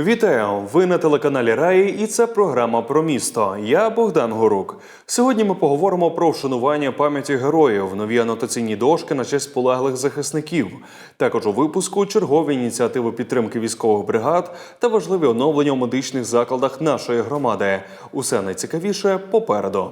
Вітаю! Ви на телеканалі Раї, і це програма про місто. Я Богдан Горук. Сьогодні ми поговоримо про вшанування пам'яті героїв, нові анотаційні дошки на честь полеглих захисників. Також у випуску чергові ініціативи підтримки військових бригад та важливі оновлення у медичних закладах нашої громади. Усе найцікавіше попереду.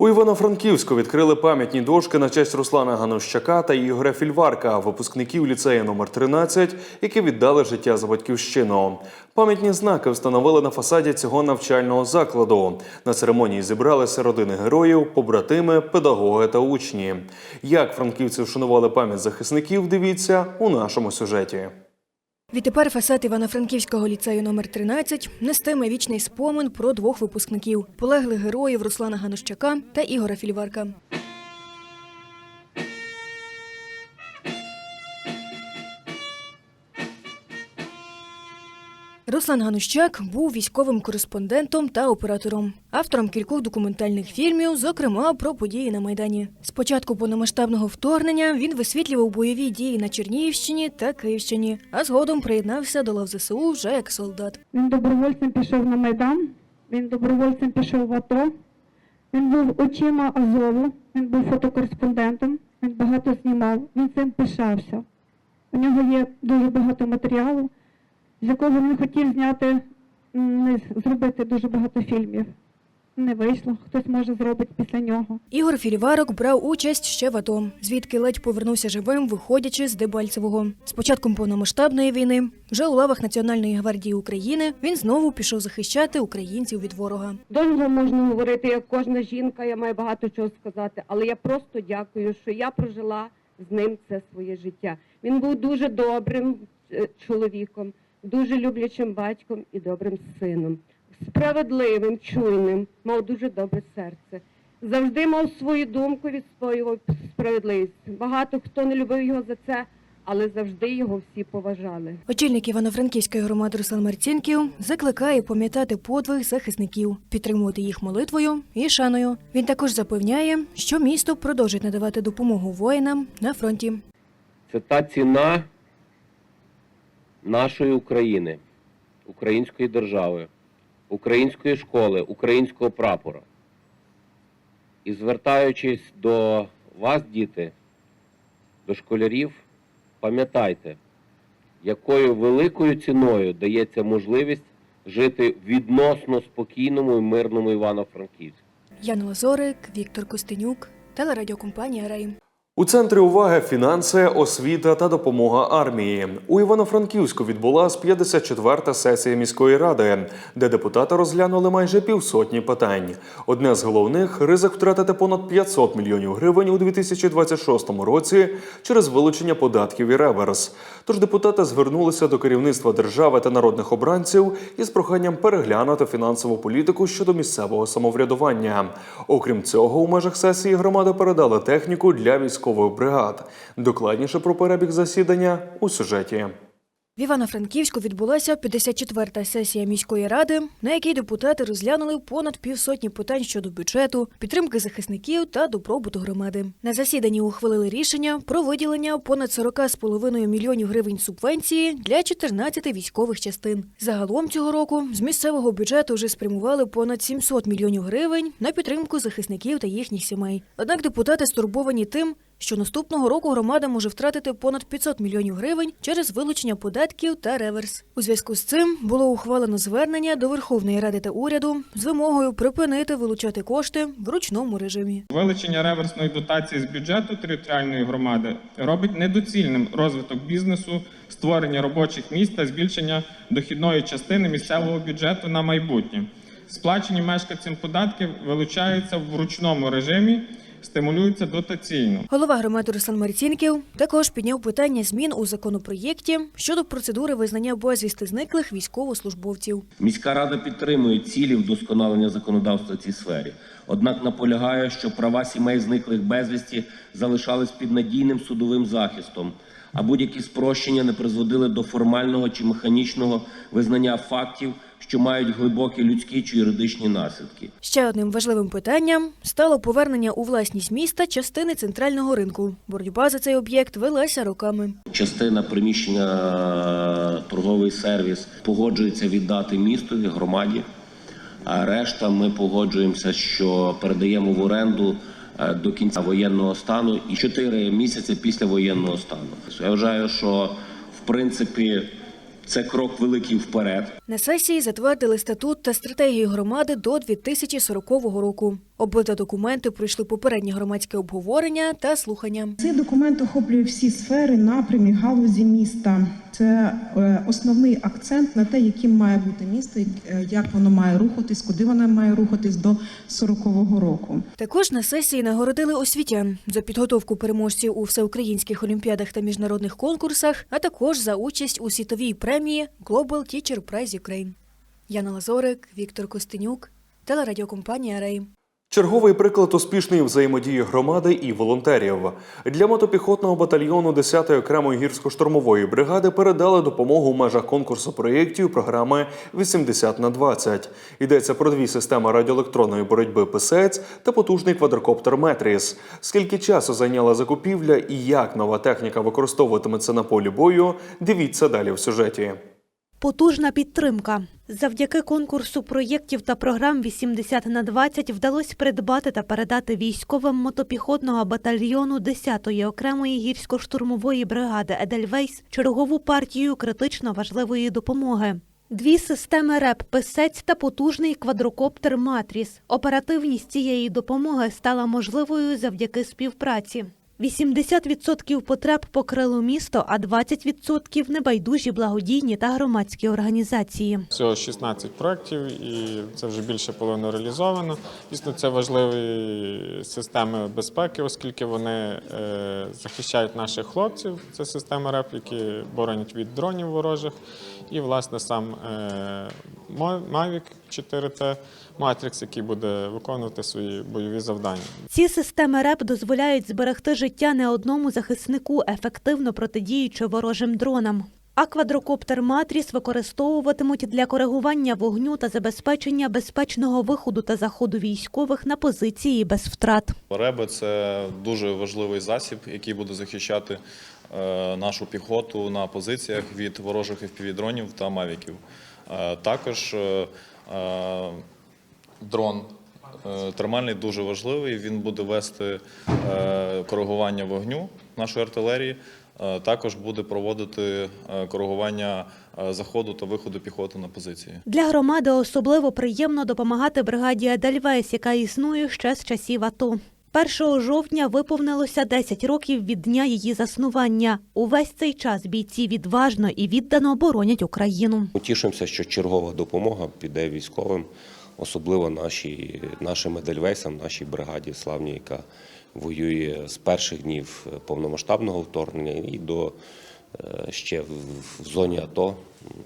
У Івано-Франківську відкрили пам'ятні дошки на честь Руслана Ганущака та Ігоря Фільварка, випускників ліцею номер 13, які віддали життя за батьківщину. Пам'ятні знаки встановили на фасаді цього навчального закладу. На церемонії зібралися родини героїв, побратими, педагоги та учні. Як франківці вшанували пам'ять захисників, дивіться у нашому сюжеті. Відтепер фасад Івано-Франківського ліцею номер 13 нестиме вічний спомин про двох випускників полеглих героїв Руслана Ганущака та Ігора Фільварка. Руслан Ганущак був військовим кореспондентом та оператором, автором кількох документальних фільмів, зокрема про події на Майдані. Спочатку повномасштабного вторгнення він висвітлював бойові дії на Чернігівщині та Київщині, а згодом приєднався до лав ЗСУ вже як солдат. Він добровольцем пішов на Майдан, він добровольцем пішов в АТО, він був очима Азову, він був фотокореспондентом, він багато знімав, він цим пишався. У нього є дуже багато матеріалу, з якого він хотів зняти, не зробити дуже багато фільмів. Не вийшло, хтось може зробить після нього. Ігор Фільварок брав участь ще в АТО, звідки ледь повернувся живим, виходячи з Дебальцевого. З початком повномасштабної війни, вже у лавах Національної гвардії України, він знову пішов захищати українців від ворога. Довго можна говорити, як кожна жінка, я маю багато чого сказати, але я просто дякую, що я прожила з ним це своє життя. Він був дуже добрим е, чоловіком, дуже люблячим батьком і добрим сином, справедливим, чуйним, мав дуже добре серце. Завжди мав свою думку, відстоював справедливість. Багато хто не любив його за це, але завжди його всі поважали. Очільник Івано-Франківської громади Руслан Марцінків закликає пам'ятати подвиг захисників, підтримувати їх молитвою і шаною. Він також запевняє, що місто продовжить надавати допомогу воїнам на фронті. Це та ціна нашої України, української держави, української школи, українського прапора. І звертаючись до вас, діти, до школярів, пам'ятайте, якою великою ціною дається можливість жити відносно спокійному і мирному Івано-Франківську. Яна Лазорик, Віктор Костенюк, телерадіокомпанія Рей. У центрі уваги фінанси, освіта та допомога армії. У Івано-Франківську відбулась 54-та сесія міської ради, де депутати розглянули майже півсотні питань. Одне з головних ризик втратити понад 500 мільйонів гривень у 2026 році через вилучення податків і реверс. Тож депутати звернулися до керівництва держави та народних обранців із проханням переглянути фінансову політику щодо місцевого самоврядування. Окрім цього, у межах сесії громада передала техніку для військових бригад. Докладніше про перебіг засідання у сюжеті. В Івано-Франківську відбулася 54-та сесія міської ради, на якій депутати розглянули понад півсотні питань щодо бюджету, підтримки захисників та добробуту громади. На засіданні ухвалили рішення про виділення понад 40,5 мільйонів гривень субвенції для 14 військових частин. Загалом цього року з місцевого бюджету вже спрямували понад 700 мільйонів гривень на підтримку захисників та їхніх сімей. Однак депутати стурбовані тим, що наступного року громада може втратити понад 500 мільйонів гривень через вилучення податків та реверс. У зв'язку з цим було ухвалено звернення до Верховної Ради та уряду з вимогою припинити вилучати кошти в ручному режимі. Вилучення реверсної дотації з бюджету територіальної громади робить недоцільним розвиток бізнесу, створення робочих місць та збільшення дохідної частини місцевого бюджету на майбутнє. Сплачені мешканцям податки вилучаються в ручному режимі, стимулюються дотаційно. Голова громади Руслан Марцінків також підняв питання змін у законопроєкті щодо процедури визнання безвісти зниклих військовослужбовців. Міська рада підтримує цілі вдосконалення законодавства в цій сфері. Однак наполягає, що права сімей зниклих безвісті залишались під надійним судовим захистом, а будь-які спрощення не призводили до формального чи механічного визнання фактів що мають глибокі людські чи юридичні наслідки. Ще одним важливим питанням стало повернення у власність міста частини центрального ринку. Боротьба за цей об'єкт велася роками. Частина приміщення е, торговий сервіс погоджується віддати містові громаді. А решта ми погоджуємося, що передаємо в оренду до кінця воєнного стану і 4 місяці після воєнного стану. Я вважаю, що в принципі це крок великий вперед. На сесії затвердили статут та стратегію громади до 2040 року. Обидва документи пройшли попереднє громадське обговорення та слухання. Цей документ охоплює всі сфери, напрямі, галузі міста. Це е, основний акцент на те, яким має бути місто, е, як воно має рухатись, куди воно має рухатись до 40-го року. Також на сесії нагородили освітян за підготовку переможців у всеукраїнських олімпіадах та міжнародних конкурсах, а також за участь у світовій премії Global Teacher Prize Ukraine. Яна Лазорик, Віктор Костенюк, телерадіокомпанія Рей. Черговий приклад успішної взаємодії громади і волонтерів. Для мотопіхотного батальйону 10-ї окремої гірсько-штурмової бригади передали допомогу в межах конкурсу проєктів програми 80 на 20. Йдеться про дві системи радіоелектронної боротьби «Писець» та потужний квадрокоптер Метріс. Скільки часу зайняла закупівля і як нова техніка використовуватиметься на полі бою, дивіться далі в сюжеті. Потужна підтримка. Завдяки конкурсу проєктів та програм 80 на 20 вдалося придбати та передати військовим мотопіхотного батальйону 10-ї окремої гірсько-штурмової бригади Едельвейс чергову партію критично важливої допомоги. Дві системи РЕП «Писець» та потужний квадрокоптер Матріс. Оперативність цієї допомоги стала можливою завдяки співпраці. 80% потреб покрило місто, а 20% – небайдужі благодійні та громадські організації. Всього 16 проєктів, і це вже більше половини реалізовано. Дійсно, це важливі системи безпеки, оскільки вони е, захищають наших хлопців. Це системи РЕП, які боронять від дронів ворожих. І, власне, сам е, Mavic 4T Matrix, який буде виконувати свої бойові завдання. Ці системи РЕП дозволяють зберегти життя не одному захиснику, ефективно протидіючи ворожим дронам. А квадрокоптер Матріс використовуватимуть для коригування вогню та забезпечення безпечного виходу та заходу військових на позиції без втрат. Реби це дуже важливий засіб, який буде захищати е, нашу піхоту на позиціях від ворожих FPV-дронів та мавіків. Е, Також е, дрон е, термальний дуже важливий. Він буде вести е, коригування вогню нашої артилерії. Е, Також буде проводити коригування заходу та виходу піхоти на позиції. Для громади особливо приємно допомагати бригаді Едельвейс, яка існує ще з часів АТО. 1 жовтня виповнилося 10 років від дня її заснування. Увесь цей час бійці відважно і віддано боронять Україну. Ми Тішимося, що чергова допомога піде військовим, особливо нашій, нашим Едельвейсам, нашій бригаді славній, яка воює з перших днів повномасштабного вторгнення і до е, ще в- в зоні АТО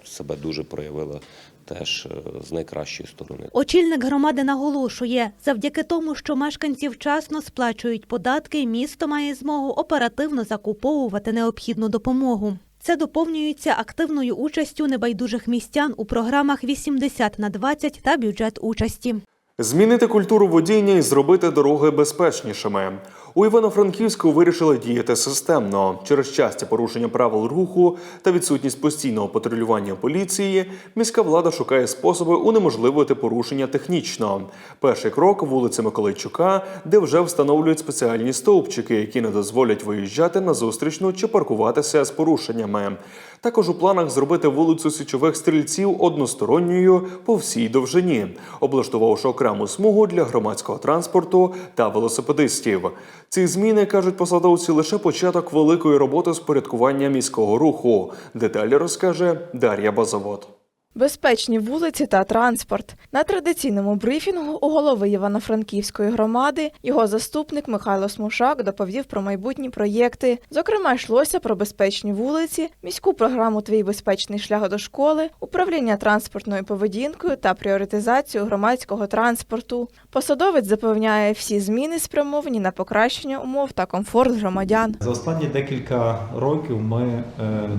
себе дуже проявила теж е, з найкращої сторони. Очільник громади наголошує, завдяки тому, що мешканці вчасно сплачують податки, місто має змогу оперативно закуповувати необхідну допомогу. Це доповнюється активною участю небайдужих містян у програмах 80 на 20 та бюджет участі. Змінити культуру водіння і зробити дороги безпечнішими. У Івано-Франківську вирішили діяти системно. Через часті порушення правил руху та відсутність постійного патрулювання поліції, міська влада шукає способи унеможливити порушення технічно. Перший крок вулиця Миколайчука, де вже встановлюють спеціальні стовпчики, які не дозволять виїжджати на зустрічну чи паркуватися з порушеннями. Також у планах зробити вулицю Січових стрільців односторонньою по всій довжині, облаштувавши окрему смугу для громадського транспорту та велосипедистів. Ці зміни кажуть посадовці лише початок великої роботи з порядкування міського руху. Деталі розкаже Дар'я Базавод. Безпечні вулиці та транспорт на традиційному брифінгу у голови Івано-Франківської громади його заступник Михайло Смушак доповів про майбутні проєкти. Зокрема, йшлося про безпечні вулиці, міську програму Твій безпечний шлях до школи, управління транспортною поведінкою та пріоритизацію громадського транспорту. Посадовець запевняє, всі зміни спрямовані на покращення умов та комфорт громадян. За останні декілька років ми е,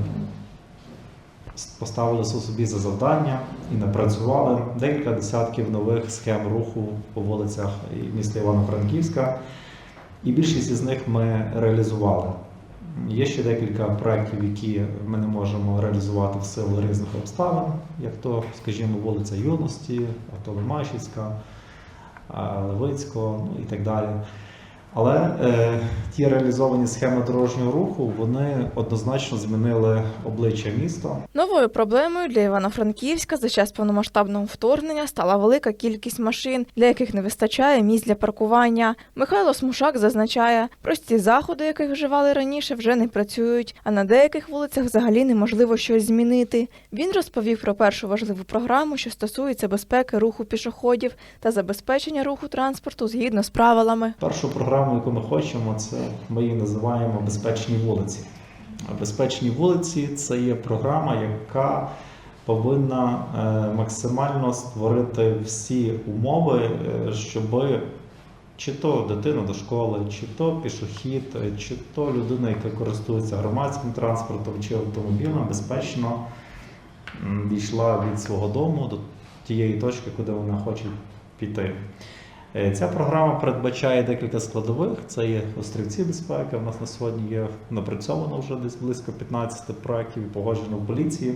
поставили собі за завдання і напрацювали декілька десятків нових схем руху по вулицях міста Івано-Франківська, і більшість із них ми реалізували. Є ще декілька проєктів, які ми не можемо реалізувати в силу різних обставин, як то, скажімо, вулиця Юності, Автолемашівська, Левицького ну і так далі. Але е, ті реалізовані схеми дорожнього руху вони однозначно змінили обличчя міста. Новою проблемою для Івано-Франківська за час повномасштабного вторгнення стала велика кількість машин, для яких не вистачає місць для паркування. Михайло Смушак зазначає, прості заходи, яких вживали раніше, вже не працюють, а на деяких вулицях взагалі неможливо щось змінити. Він розповів про першу важливу програму, що стосується безпеки руху пішоходів та забезпечення руху транспорту згідно з правилами. Першу програму, яку ми хочемо, це ми її називаємо безпечні вулиці. Безпечні вулиці це є програма, яка повинна е, максимально створити всі умови, е, щоб чи то дитина до школи, чи то пішохід, е, чи то людина, яка користується громадським транспортом чи автомобілем, безпечно дійшла від свого дому до тієї точки, куди вона хоче піти. Е, Ця програма передбачає декілька складових. Це є острівці безпеки. У нас на сьогодні є напрацьовано вже десь близько 15 проєктів і погоджено в поліції.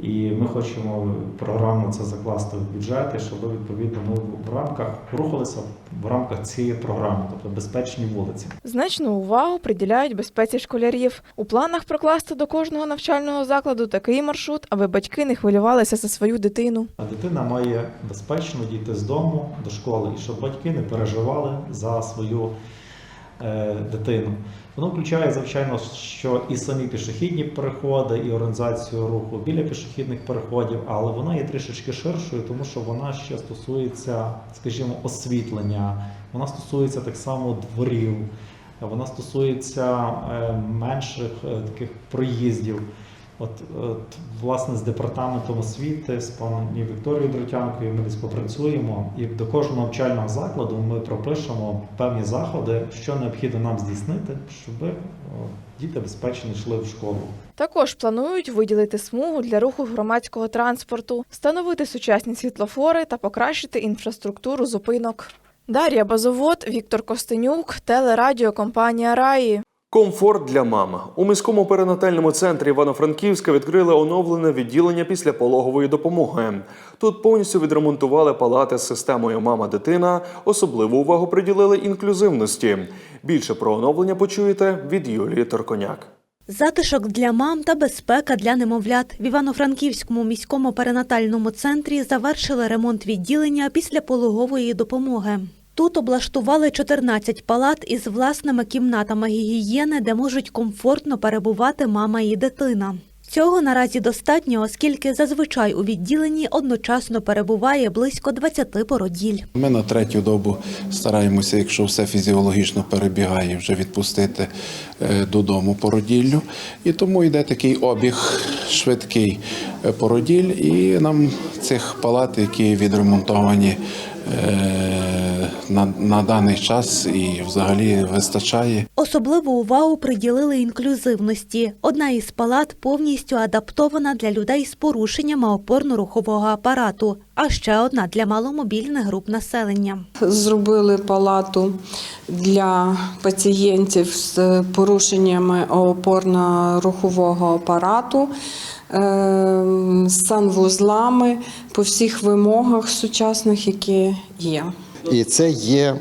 І ми хочемо програму це закласти в бюджеті, щоб відповідно ми в рамках рухалися в рамках цієї програми, тобто безпечні вулиці. Значну увагу приділяють безпеці школярів. У планах прокласти до кожного навчального закладу такий маршрут, аби батьки не хвилювалися за свою дитину. А дитина має безпечно дійти з дому до школи, і щоб батьки не переживали за свою дитину. Воно включає, звичайно, що і самі пішохідні переходи, і організацію руху біля пішохідних переходів, але вона є трішечки ширшою, тому що вона ще стосується, скажімо, освітлення, вона стосується так само дворів, вона стосується е, менших е, таких проїздів. От, от, власне, з департаментом освіти, з пані Вікторією Дротянкою ми десь попрацюємо, і до кожного навчального закладу ми пропишемо певні заходи, що необхідно нам здійснити, щоб діти безпечно йшли в школу. Також планують виділити смугу для руху громадського транспорту, встановити сучасні світлофори та покращити інфраструктуру зупинок. Дар'я Базовод, Віктор Костенюк, телерадіокомпанія Раї. Комфорт для мам у міському перинатальному центрі Івано-Франківська відкрили оновлене відділення після пологової допомоги. Тут повністю відремонтували палати з системою Мама-дитина. Особливу увагу приділили інклюзивності. Більше про оновлення почуєте від Юлії Торконяк. Затишок для мам та безпека для немовлят в Івано-Франківському міському перинатальному центрі завершили ремонт відділення після пологової допомоги. Тут облаштували 14 палат із власними кімнатами гігієни, де можуть комфортно перебувати мама і дитина. Цього наразі достатньо, оскільки зазвичай у відділенні одночасно перебуває близько 20 породіль. Ми на третю добу стараємося, якщо все фізіологічно перебігає, вже відпустити е, додому породіллю. І тому йде такий обіг швидкий е, породіль, і нам цих палат, які відремонтовані е, на, на даний час і взагалі вистачає. Особливу увагу приділили інклюзивності. Одна із палат повністю адаптована для людей з порушеннями опорно-рухового апарату, а ще одна для маломобільних груп населення. Зробили палату для пацієнтів з порушеннями опорно-рухового апарату, е, з санвузлами по всіх вимогах сучасних, які є. І це є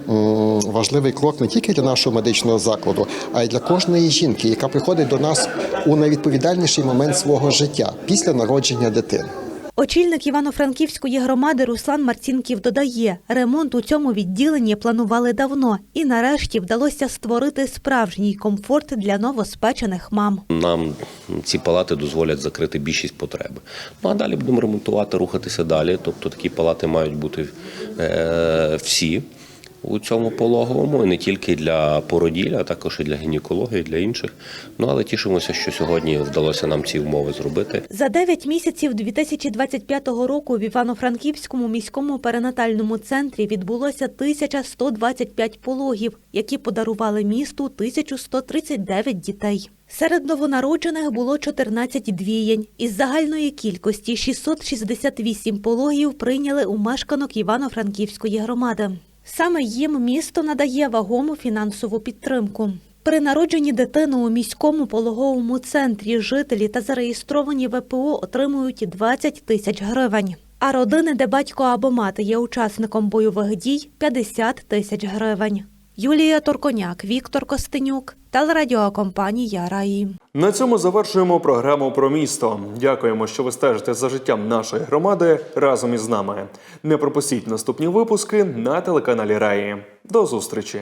важливий крок не тільки для нашого медичного закладу, а й для кожної жінки, яка приходить до нас у найвідповідальніший момент свого життя після народження дитини. Очільник Івано-Франківської громади Руслан Марцінків додає, ремонт у цьому відділенні планували давно, і нарешті вдалося створити справжній комфорт для новоспечених мам. Нам ці палати дозволять закрити більшість потреб. Ну а далі будемо ремонтувати, рухатися далі. Тобто такі палати мають бути е, всі. У цьому пологовому, і не тільки для породілля, а також і для гінекології, для інших. Ну але тішимося, що сьогодні вдалося нам ці умови зробити. За 9 місяців 2025 року в Івано-Франківському міському перинатальному центрі відбулося 1125 пологів, які подарували місту 1139 дітей. Серед новонароджених було 14 двієнь. Із загальної кількості 668 пологів прийняли у мешканок Івано-Франківської громади. Саме їм місто надає вагому фінансову підтримку. При народженні дитини у міському пологовому центрі жителі та зареєстровані ВПО отримують 20 тисяч гривень. А родини, де батько або мати є учасником бойових дій 50 тисяч гривень. Юлія Торконяк, Віктор Костенюк, телерадіокомпанія Раї. На цьому завершуємо програму про місто. Дякуємо, що ви стежите за життям нашої громади разом із нами. Не пропустіть наступні випуски на телеканалі Раї. До зустрічі!